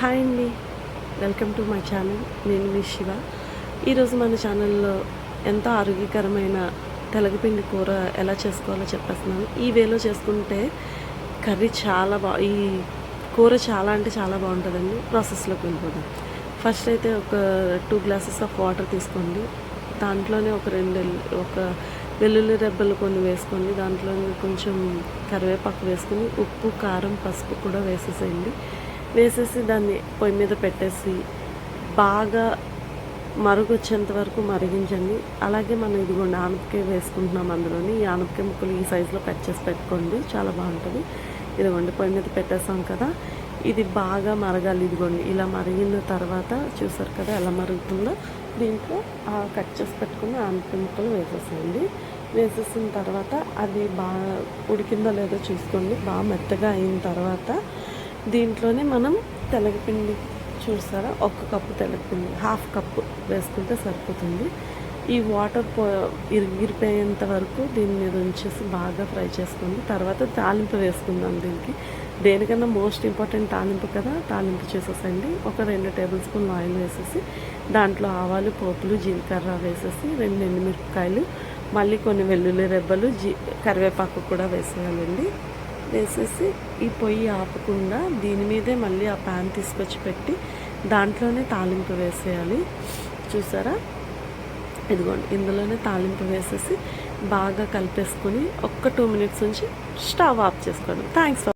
Hi అండి. Welcome to my channel. నేను మీ శివ. ఈరోజు మన ఛానల్లో ఎంతో ఆరోగ్యకరమైన తెలగపిండి కూర ఎలా చేసుకోవాలో చెప్పేస్తున్నాను. ఈ వేలో చేసుకుంటే కర్రీ చాలా బా ఈ కూర చాలా అంటే చాలా బాగుంటుందండి. ప్రాసెస్లోకి వెళ్ళిపోదాం. ఫస్ట్ అయితే ఒక టూ గ్లాసెస్ ఆఫ్ వాటర్ తీసుకోండి. దాంట్లోనే ఒక రెండు ఒక వెల్లుల్లి రెబ్బలు కొన్ని వేసుకోండి. దాంట్లో కొంచెం కరివేపాకు వేసుకుని ఉప్పు కారం పసుపు కూడా వేసేసేయండి. వేసేసి దాన్ని పొయ్యి మీద పెట్టేసి బాగా మరుగొచ్చేంత వరకు మరిగించండి. అలాగే మనం ఇదిగోండి ఆనపకాయ వేసుకుంటున్నాం అందులోని. ఈ ఆనపకాయ ముక్కలు ఈ సైజులో కట్ చేసి పెట్టుకోండి. చాలా బాగుంటుంది. ఇదిగోండి పొయ్యి మీద పెట్టేసాం కదా. ఇది బాగా మరగాలి ఇదిగోండి. ఇలా మరిగిన తర్వాత చూసారు కదా ఎలా మరుగుతుందో. దీంట్లో ఆ కట్ చేసి పెట్టుకున్న ఆనపకాయ ముక్కలు వేసేసేయండి. వేసేసిన తర్వాత అది బాగా ఉడికిందో లేదో చూసుకోండి. బాగా మెత్తగా అయిన తర్వాత దీంట్లోనే మనం తెలగపిండి చూసారా ఒక కప్పు తెలగపిండి హాఫ్ కప్పు వేసుకుంటే సరిపోతుంది. ఈ వాటర్ పో ఇరిగిరిపోయేంత వరకు దీని మీద ఉంచేసి బాగా ఫ్రై చేసుకోండి. తర్వాత తాలింపు వేసుకుందాం దీనికి. దేనికన్నా మోస్ట్ ఇంపార్టెంట్ తాలింపు కదా తాలింపు చేసేసండి. ఒక రెండు టేబుల్ స్పూన్ ఆయిల్ వేసేసి దాంట్లో ఆవాలు పోపులు జీలకర్ర వేసేసి రెండు ఎండుమిరపకాయలు మళ్ళీ కొన్ని వెల్లుల్లి రెబ్బలు జీ కరివేపాకు కూడా వేసేయాలండి. వేసేసి ఈ పొయ్యి ఆపకుండా దీని మీదే మళ్ళీ ఆ ప్యాన్ తీసుకొచ్చి పెట్టి దాంట్లోనే తాలింపు వేసేయాలి. చూసారా? ఇదిగోండి ఇందులోనే తాలింపు వేసేసి బాగా కలిపేసుకొని ఒక్క టూ మినిట్స్ నుంచి స్టవ్ ఆఫ్ చేసుకోండి. Thanks for